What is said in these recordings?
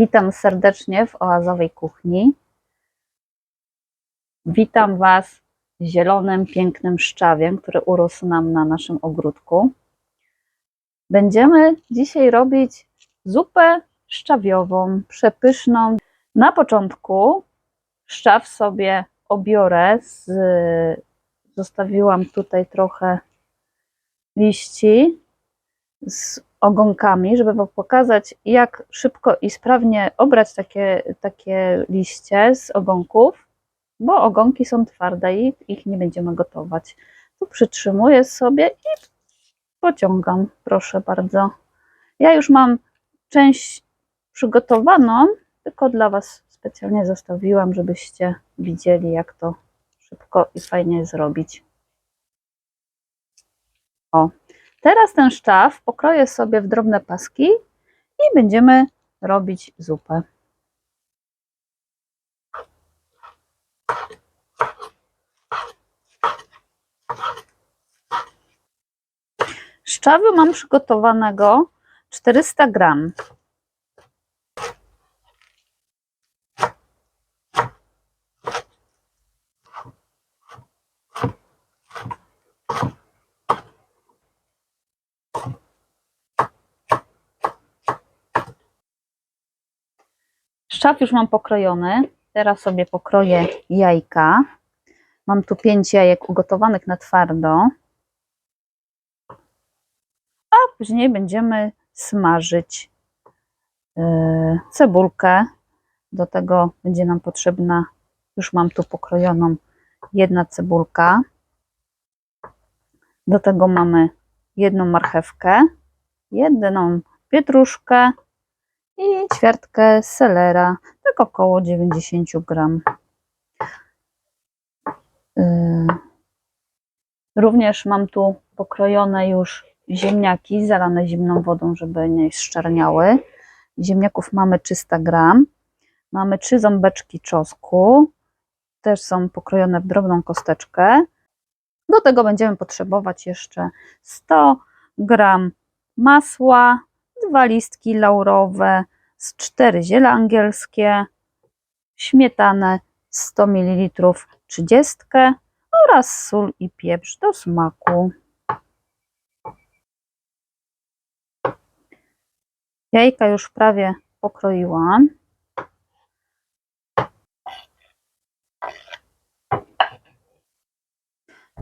Witam serdecznie w oazowej kuchni. Witam Was zielonym, pięknym szczawiem, który urósł nam na naszym ogródku. Będziemy dzisiaj robić zupę szczawiową, przepyszną. Na początku szczaw sobie obiorę, z, zostawiłam tutaj trochę liści z ogonkami, żeby Wam pokazać, jak szybko i sprawnie obrać takie, takie liście z ogonków, bo ogonki są twarde i ich nie będziemy gotować. Tu przytrzymuję sobie i pociągam, proszę bardzo. Ja już mam część przygotowaną, tylko dla Was specjalnie zostawiłam, żebyście widzieli, jak to szybko i fajnie zrobić. O, Teraz ten szczaw pokroję sobie w drobne paski i będziemy robić zupę. Szczawu mam przygotowanego 400 gram. Szczaw już mam pokrojony. Teraz sobie pokroję jajka. Mam tu 5 jajek ugotowanych na twardo. A później będziemy smażyć yy, cebulkę. Do tego będzie nam potrzebna, już mam tu pokrojoną jedna cebulka. Do tego mamy jedną marchewkę, jedną pietruszkę, i ćwiartkę selera, tak około 90 gram. Yy. Również mam tu pokrojone już ziemniaki zalane zimną wodą, żeby nie szczerniały. Ziemniaków mamy 300 gram. Mamy 3 ząbeczki czosnku, też są pokrojone w drobną kosteczkę. Do tego będziemy potrzebować jeszcze 100 gram masła, dwa listki laurowe, z cztery ziele angielskie, śmietanę 100 ml 30 oraz sól i pieprz do smaku. Jajka już prawie pokroiłam.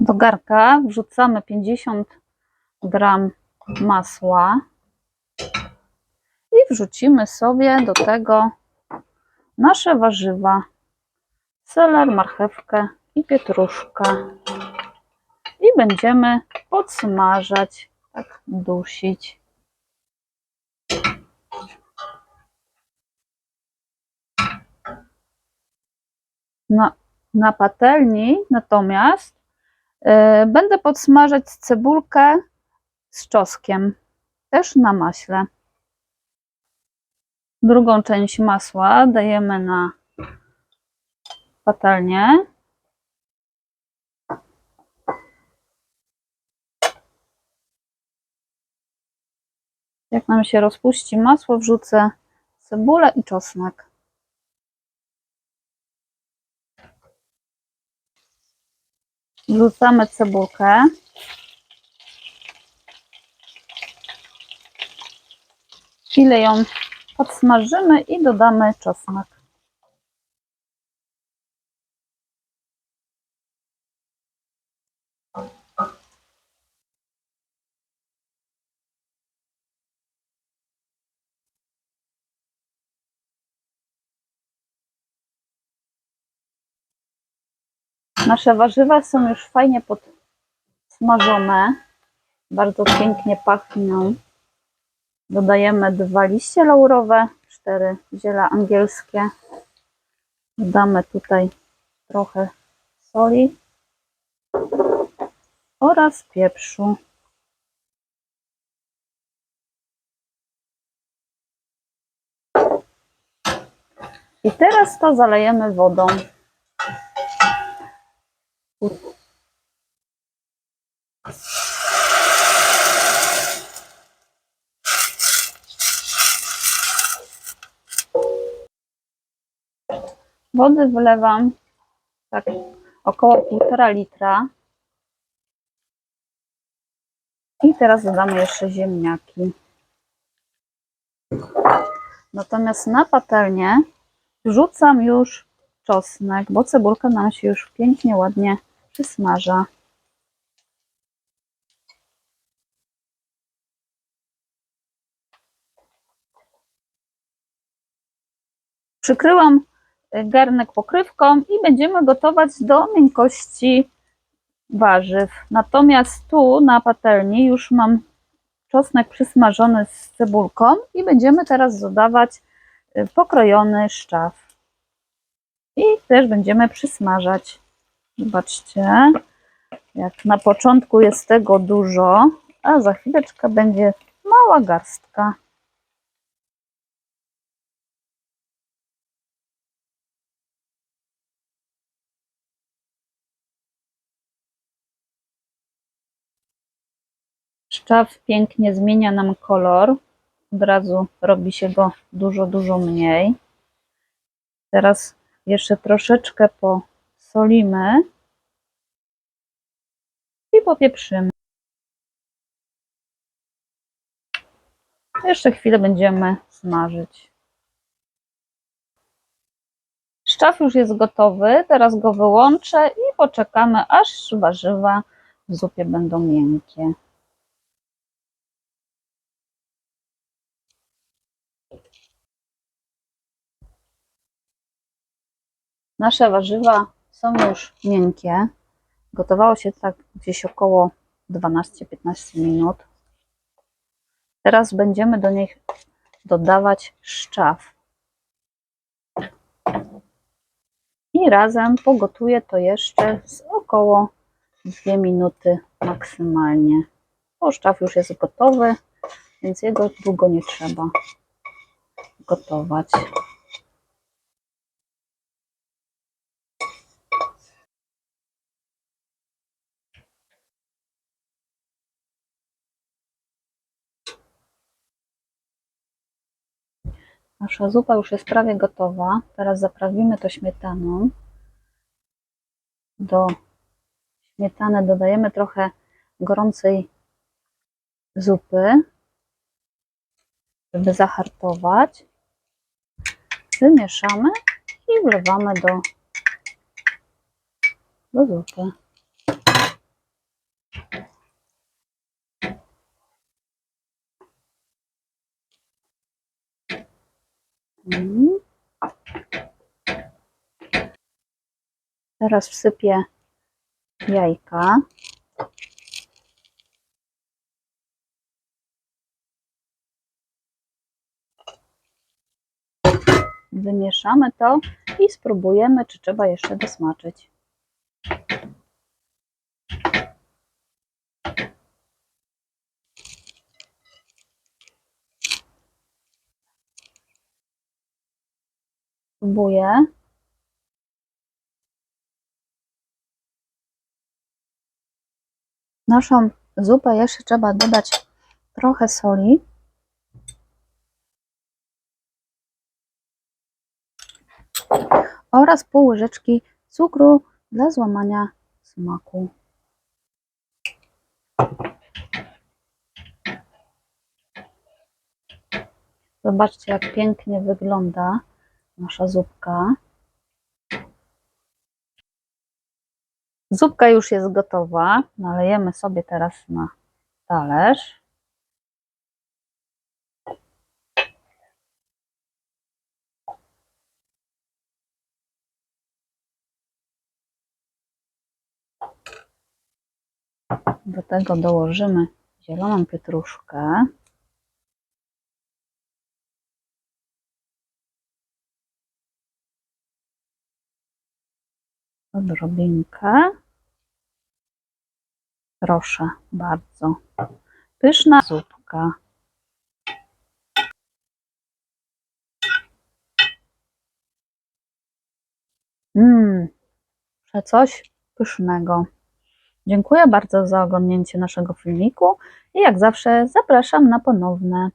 Do garka wrzucamy 50 gram masła wrzucimy sobie do tego nasze warzywa, seler, marchewkę i pietruszkę i będziemy podsmażać, tak dusić. Na, na patelni natomiast yy, będę podsmażać cebulkę z czosnkiem, też na maśle. Drugą część masła dajemy na patelnię. Jak nam się rozpuści masło, wrzucę cebulę i czosnek. Wrzucamy cebulkę. Chwilę ją podsmażymy i dodamy czosnek. Nasze warzywa są już fajnie podsmażone. Bardzo pięknie pachną. Dodajemy dwa liście laurowe, cztery ziele angielskie. Dodamy tutaj trochę soli oraz pieprzu. I teraz to zalejemy wodą. Wody wlewam tak około półtora litra. I teraz dodamy jeszcze ziemniaki. Natomiast na patelnię wrzucam już czosnek, bo cebulka nam się już pięknie, ładnie przysmaża. Przykryłam garnek pokrywką i będziemy gotować do miękkości warzyw. Natomiast tu na patelni już mam czosnek przysmażony z cebulką i będziemy teraz dodawać y, pokrojony szczaw. I też będziemy przysmażać. Zobaczcie, jak na początku jest tego dużo, a za chwileczkę będzie mała garstka. Szczaw pięknie zmienia nam kolor. Od razu robi się go dużo, dużo mniej. Teraz jeszcze troszeczkę posolimy i popieprzymy. Jeszcze chwilę będziemy smażyć. Szczaw już jest gotowy, teraz go wyłączę i poczekamy, aż warzywa w zupie będą miękkie. Nasze warzywa są już miękkie. Gotowało się tak gdzieś około 12-15 minut. Teraz będziemy do nich dodawać szczaw. I razem pogotuję to jeszcze z około 2 minuty maksymalnie. Bo szczaw już jest gotowy, więc jego długo nie trzeba gotować. Nasza zupa już jest prawie gotowa. Teraz zaprawimy to śmietaną. Do śmietany dodajemy trochę gorącej zupy, żeby zahartować. Wymieszamy i wlewamy do, do zupy. Teraz wsypię jajka. Wymieszamy to i spróbujemy, czy trzeba jeszcze dosmaczyć. Spróbuję. Naszą zupę jeszcze trzeba dodać trochę soli. Oraz pół łyżeczki cukru dla złamania smaku. Zobaczcie, jak pięknie wygląda nasza zupka. Zupka już jest gotowa. Nalejemy sobie teraz na talerz. Do tego dołożymy zieloną pietruszkę. Odrobinkę. Proszę bardzo. Pyszna zupka. Mmm, coś pysznego. Dziękuję bardzo za oglądnięcie naszego filmiku i jak zawsze zapraszam na ponowne.